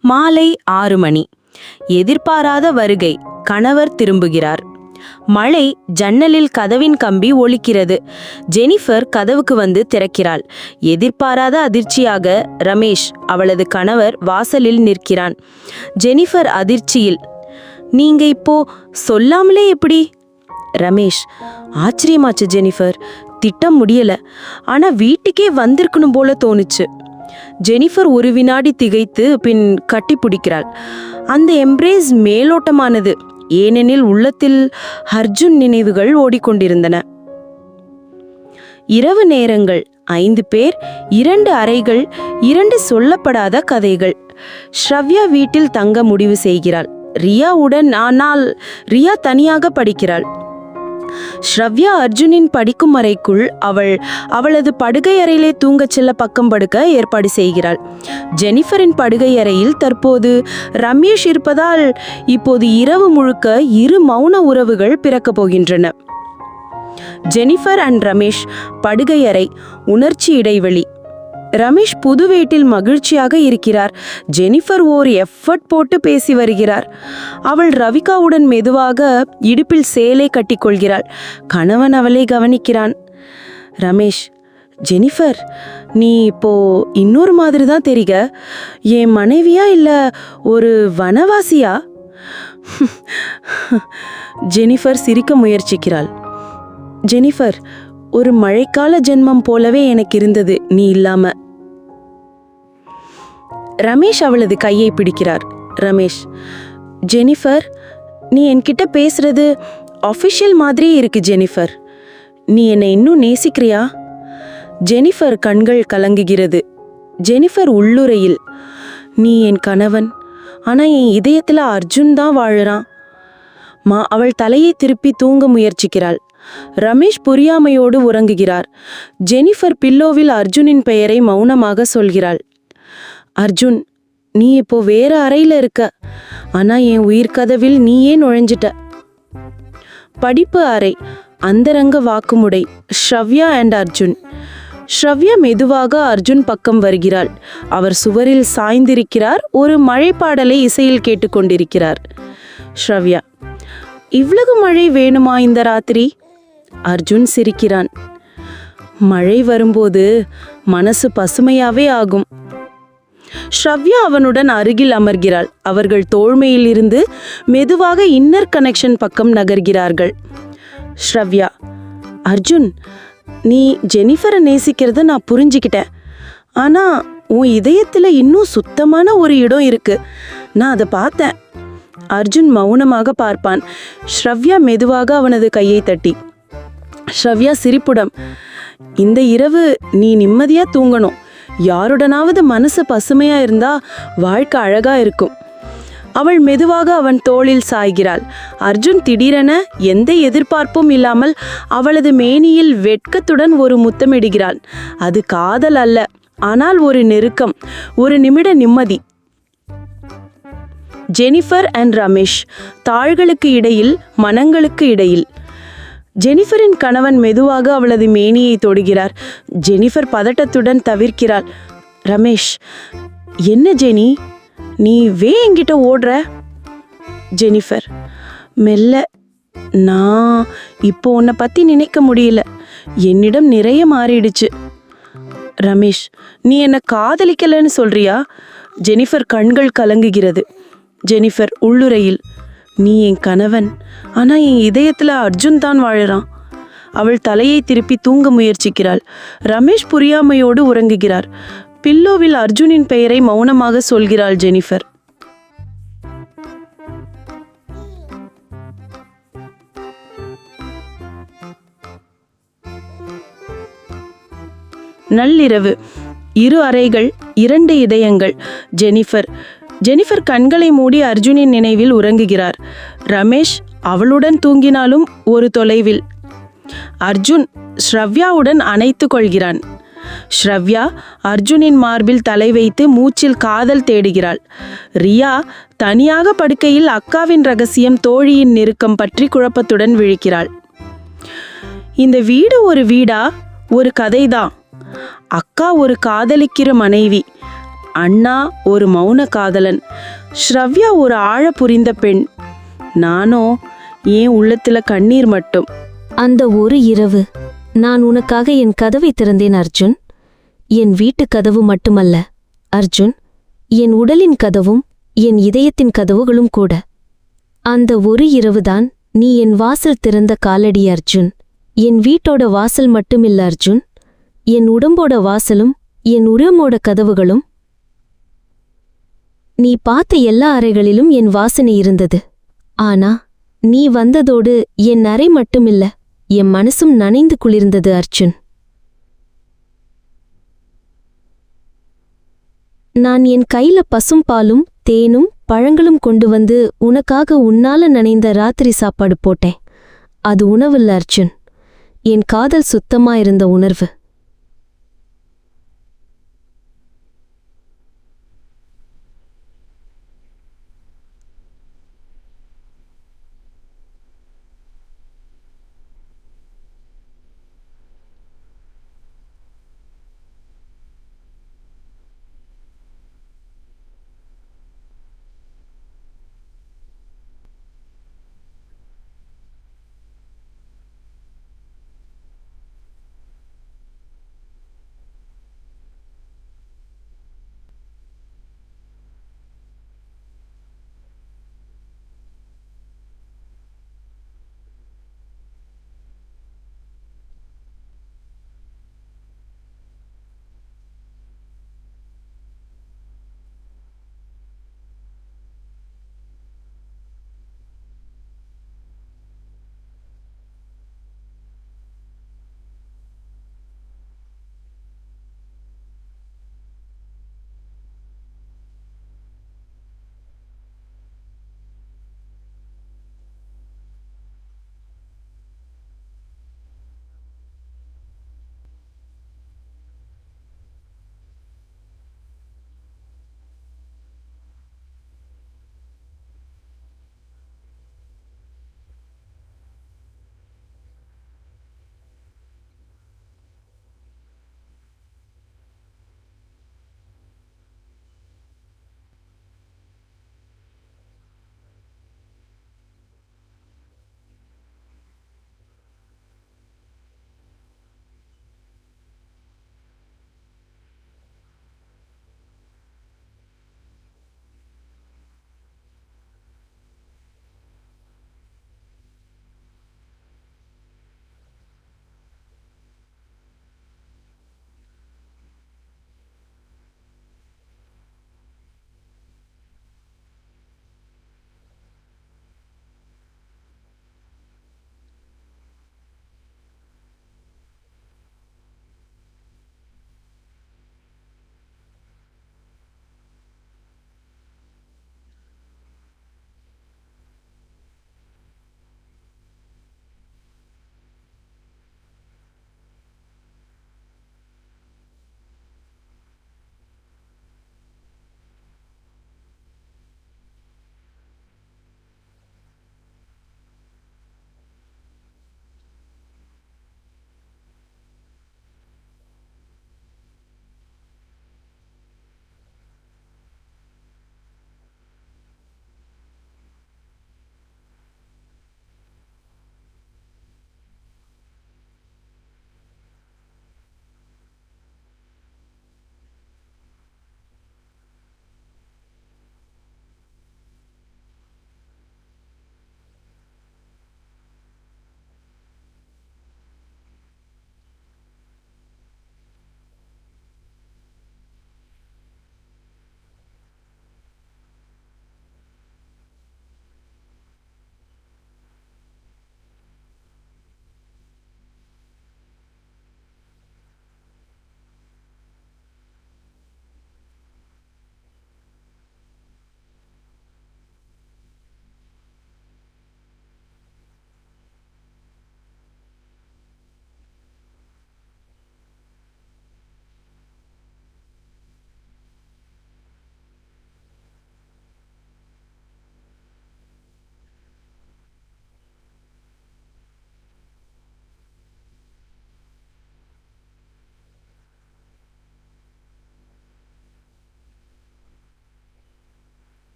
மாலை ஆறு மணி. எதிர்பாராத வருகை கணவர் திரும்புகிறார். மழை ஜன்னலில் கதவின் கம்பி ஒலிக்கிறது. ஜெனிஃபர் கதவுக்கு வந்து திறக்கிறாள். எதிர்பாராத அதிர்ச்சியாக ரமேஷ் அவளது கணவர் வாசலில் நிற்கிறான். ஜெனிஃபர் அதிர்ச்சியில் நீங்க இப்போ சொல்லாமலே எப்படி? ரமேஷ் ஆச்சரியமாச்சு ஜெனிஃபர். திட்டம் முடியல. ஆனா வீட்டுக்கே வந்திருக்கணும் போல தோணுச்சு. ஜெனிஃபர் ஒரு வினாடி திகைத்து பின் கட்டிப்பிடிக்கிறாள் அந்த எம்ப்ரேஸ் மேலோட்டமானது. ஏனெனில் உள்ளத்தில் அர்ஜுன் நினைவுகள் ஓடிக்கொண்டிருந்தன. இரவு நேரங்கள். ஐந்து பேர் இரண்டு அறைகள் இரண்டு சொல்லப்படாத கதைகள். ஸ்ரவ்யா வீட்டில் தங்க முடிவு செய்கிறாள். ரியாவுடன் ஆனால் ரியா தனியாக படிக்கிறாள். ஸ்ரவ்யா அர்ஜுனின் படிக்கும் அறைக்குள் அவள் அவளது படுகை அறையிலே தூங்கச் செல்ல பக்கம் படுக்க ஏற்பாடு செய்கிறாள். ஜெனிஃபரின் படுகை அறையில் தற்போது ரமேஷ் இருப்பதால் இப்போது இரவு முழுக்க இரு மௌன உறவுகள் பிறக்கப் போகின்றன. ஜெனிஃபர் அண்ட் ரமேஷ் படுகை அறை உணர்ச்சி இடைவெளி ரமேஷ் புது வீட்டில் மகிழ்ச்சியாக இருக்கிறார். ஜெனிஃபர் ஓர் எஃபர்ட் போட்டு பேசி வருகிறார். அவள் ரவிகாவுடன் மெதுவாக இடுப்பில் சேலை கட்டிக்கொள்கிறாள். கணவன் அவளை கவனிக்கிறான். ரமேஷ் ஜெனிஃபர் நீ இப்போ இன்னொரு மாதிரி தான் தெரிக என் மனைவியா இல்லை ஒரு வனவாசியா? ஜெனிஃபர் சிரிக்க முயற்சிக்கிறாள். ஜெனிஃபர் ஒரு மழைக்கால ஜென்மம் போலவே எனக்கு இருந்தது நீ இல்லாம. ரமேஷ் அவளது கையை பிடிக்கிறார். ரமேஷ் ஜெனிஃபர் நீ என்கிட்ட பேசுறது அஃபிஷியல் மாதிரியே இருக்கு ஜெனிஃபர். நீ என்னை இன்னும் நேசிக்கிறியா? ஜெனிஃபர் கண்கள் கலங்குகிறது. ஜெனிஃபர் உள்ளுரையில் நீ என் கணவன். ஆனா என் இதயத்துல அர்ஜுன் தான் வாழுறான். மா அவள் தலையை திருப்பி தூங்க முயற்சிக்கிறாள். ரமேஷ் புரியாமையோடு உறங்குகிறார். ஜெனிஃபர் பில்லோவில் அர்ஜுனின் பெயரை மௌனமாக சொல்கிறாள். அர்ஜுன் நீ இப்போ வேற அறையில இருக்க. ஆனா என் உயிர் கதவில் நீயே நுழைஞ்சிட்ட. படிப்பு அறை அந்தரங்க வாக்குமுடை ஷ்ரவ்யா அண்ட் அர்ஜுன். ஷ்ரவ்யா மெதுவாக அர்ஜுன் பக்கம் வருகிறாள். அவர் சுவரில் சாய்ந்திருக்கிறார். ஒரு மழைப்பாடலை இசையில் கேட்டுக்கொண்டிருக்கிறார். ஷ்ரவ்யா இவ்வளவு மழை வேணுமா இந்த ராத்திரி? அர்ஜுன் சிரிக்கிறான். மழை வரும்போது மனசு பசுமையாவே ஆகும். ஷ்ரவ்யா அவனுடன் அருகில் அமர்கிறாள். அவர்கள் தோழ்மையில் இருந்து மெதுவாக இன்னர் கனெக்ஷன் பக்கம் நகர்கிறார்கள். ஷ்ரவ்யா அர்ஜுன் நீ ஜெனிஃபரை நேசிக்கிறத நான் புரிஞ்சுக்கிட்டேன். ஆனா உன் இதயத்துல இன்னும் சுத்தமான ஒரு இடம் இருக்கு. நான் அதை பார்த்தேன். அர்ஜுன் மௌனமாக பார்ப்பான். ஸ்ரவ்யா மெதுவாக அவனது கையை தட்டி ஷவ்யா சிரிப்புடம் இந்த இரவு நீ நிம்மதியா தூங்கணும். யாருடனாவது மனசு பசுமையா இருந்தா வாழ்க்கை அழகா இருக்கும். அவள் மெதுவாக அவன் தோளில் சாய்கிறாள். அர்ஜுன் திடீரென எந்த எதிர்பார்ப்பும் இல்லாமல் அவளது மேனியில் வெட்கத்துடன் ஒரு முத்தமிடுகிறாள். அது காதல் அல்ல ஆனால் ஒரு நெருக்கம் ஒரு நிமிட நிம்மதி. ஜெனிஃபர் அண்ட் ரமேஷ் தாள்களுக்கு இடையில் மனங்களுக்கு இடையில். ஜெனிஃபரின் கணவன் மெதுவாக அவளது மேனியை தொடுகிறார். ஜெனிஃபர் பதட்டத்துடன் தவிர்க்கிறாள். ரமேஷ் என்ன ஜெனி? நீ வே என்கிட்ட ஓடுற? ஜெனிஃபர் மெல்ல. நான் இப்போ உன்னை பத்தி நினைக்க முடியல. என்னிடம் நிறைய மாறிடுச்சு. ரமேஷ் நீ என்ன காதலிக்கலன்னு சொல்றியா? ஜெனிஃபர் கண்கள் கலங்குகிறது. ஜெனிஃபர் உள்ளுரையில் நீ என் கணவன். ஆனா என் இதயத்தில் அர்ஜுன் தான் வாழறான். அவள் தலையை திருப்பி தூங்க முயற்சிக்கிறாள். ரமேஷ் புரியாமையோடு உறங்குகிறார். பில்லோவில் அர்ஜுனின் பெயரை மௌனமாக சொல்கிறாள் ஜெனிஃபர். நள்ளிரவு. இரு அறைகள் இரண்டு இதயங்கள். ஜெனிஃபர் ஜெனிஃபர் கண்களை மூடி அர்ஜுனின் நினைவில் உறங்குகிறார். ரமேஷ் அவளுடன் தூங்கினாலும் ஒரு தொலைவில். அர்ஜுன் ஸ்ரவ்யாவுடன் அணைத்து கொள்கிறான். ஸ்ரவ்யா அர்ஜுனின் மார்பில் தலை வைத்து மூச்சில் காதல் தேடுகிறாள். ரியா தனியாக படுக்கையில் அக்காவின் ரகசியம் தோழியின் நெருக்கம் பற்றி குழப்பத்துடன் விழிக்கிறாள். இந்த வீடு ஒரு வீடா? ஒரு கதைதான். அக்கா ஒரு காதலிக்கிற மனைவி. அண்ணா ஒரு மௌன காதலன். ஸ்ரவ்யா ஒரு ஆழ புரிந்த பெண். நானோ ஏன் உள்ளத்துல கண்ணீர் மட்டும்? அந்த ஒரு இரவு நான் உனக்காக என் கதவை திறந்தேன் அர்ஜுன். என் வீட்டு கதவு மட்டுமல்ல அர்ஜுன். என் உடலின் கதவும் என் இதயத்தின் கதவுகளும் கூட. அந்த ஒரு இரவுதான் நீ என் வாசல் திறந்த காலடி அர்ஜுன். என் வீட்டோட வாசல் மட்டுமில்ல அர்ஜுன். என் உடம்போட வாசலும் என் உரமோட கதவுகளும் நீ பார்த்த எல்லா அறைகளிலும் என் வாசனை இருந்தது. ஆனா நீ வந்ததோடு என் அறை மட்டுமில்ல என் மனசும் நனைந்து குளிர்ந்தது அர்ஜுன். நான் என் கையில பசும் பாலும் தேனும் பழங்களும் கொண்டு வந்து உனக்காக உன்னால நனைந்த ராத்திரி சாப்பாடு போட்டேன். அது உணவில்ல அர்ஜுன். என் காதல் சுத்தமா இருந்த உணர்வு.